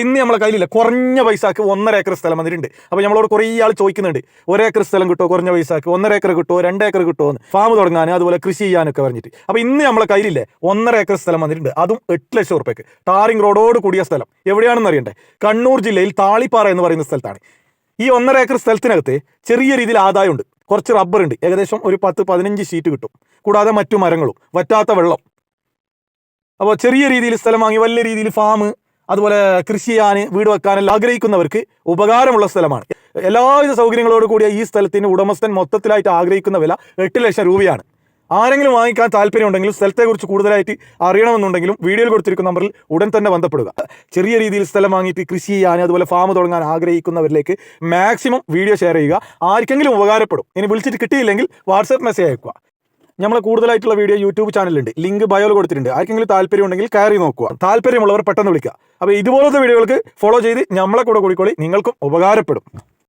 ഇന്ന് നമ്മളെ കയ്യിലില്ല. കുറഞ്ഞ പൈസക്ക് ഒന്നര ഏക്കർ സ്ഥലം വന്നിട്ടുണ്ട്. അപ്പോൾ നമ്മളോട് കുറേ ആൾ ചോദിക്കുന്നുണ്ട്. ഒരേ ഏക്കർ സ്ഥലം കിട്ടുമോ കുറഞ്ഞ പൈസക്ക്. ഒന്നര ഏക്കർ കിട്ടുമോ രണ്ട് ഏക്കർ കിട്ടുമോ എന്ന്. ഫാം തുടങ്ങാൻ അതുപോലെ കൃഷി ചെയ്യാനൊക്കെ പറഞ്ഞിട്ട്. അപ്പോൾ ഇന്ന് നമ്മളെ കയ്യിലില്ലേ? ഒന്നര ഏക്കർ സ്ഥലം വന്നിട്ടുണ്ട്. അതും എട്ട് ലക്ഷം ഉറുപ്പ്യക്ക്. ടാറിംഗ് റോഡോട് കൂടിയ സ്ഥലം. എവിടെയാണെന്ന് അറിയണ്ടേ? കണ്ണൂർ ജില്ലയിൽ താളിപ്പാറ എന്ന് പറയുന്ന സ്ഥലത്താണ്. ഈ ഒന്നര ഏക്കർ സ്ഥലത്തിനകത്ത് ചെറിയ രീതിയിൽ ആദായമുണ്ട്. കുറച്ച് റബ്ബർ ഉണ്ട് ഏകദേശം ഒരു പത്ത് പതിനഞ്ച് ഷീറ്റ് കിട്ടും. കൂടാതെ മറ്റു മരങ്ങളും. വറ്റാത്ത വെള്ളം. അപ്പോൾ ചെറിയ രീതിയിൽ സ്ഥലം വാങ്ങി വലിയ രീതിയിൽ ഫാം അതുപോലെ കൃഷി ചെയ്യാൻ വീട് വെക്കാനെല്ലാം ആഗ്രഹിക്കുന്നവർക്ക് ഉപകാരമുള്ള സ്ഥലമാണ്. എല്ലാവിധ സൗകര്യങ്ങളോട് കൂടിയ ഈ സ്ഥലത്തിന് ഉടമസ്ഥൻ മൊത്തത്തിലായിട്ട് ആഗ്രഹിക്കുന്ന വില എട്ട് ലക്ഷം രൂപയാണ്. ആരെങ്കിലും വാങ്ങിക്കാൻ താല്പര്യമുണ്ടെങ്കിലും സ്ഥലത്തെക്കുറിച്ച് കൂടുതലായിട്ട് അറിയണമെന്നുണ്ടെങ്കിലും വീഡിയോയിൽ കൊടുത്തിരിക്കുന്ന നമ്പറിൽ ഉടൻ തന്നെ ബന്ധപ്പെടുക. ചെറിയ രീതിയിൽ സ്ഥലം വാങ്ങിയിട്ട് കൃഷി ചെയ്യാൻ അതുപോലെ ഫാം തുടങ്ങാൻ ആഗ്രഹിക്കുന്നവരിലേക്ക് മാക്സിമം വീഡിയോ ഷെയർ ചെയ്യുക. ആർക്കെങ്കിലും ഉപകാരപ്പെടും. ഇനി വിളിച്ചിട്ട് കിട്ടിയില്ലെങ്കിൽ വാട്സാപ്പ് മെസ്സേജ് അയക്കുക. നമ്മൾ കൂടുതലായിട്ടുള്ള വീഡിയോ യൂട്യൂബ് ചാനലുണ്ട് ലിങ്ക് ബയോയിൽ കൊടുത്തിട്ടുണ്ട്. ആർക്കെങ്കിലും താല്പര്യം ഉണ്ടെങ്കിൽ കയറി നോക്കുക. താല്പര്യമുള്ളവർ പെട്ടെന്ന് വിളിക്കുക. അപ്പോൾ ഇതുപോലത്തെ വീഡിയോകൾക്ക് ഫോളോ ചെയ്ത് നമ്മളെ കൂടെ കൂടിക്കോളി. നിങ്ങൾക്കും ഉപകാരപ്പെടും.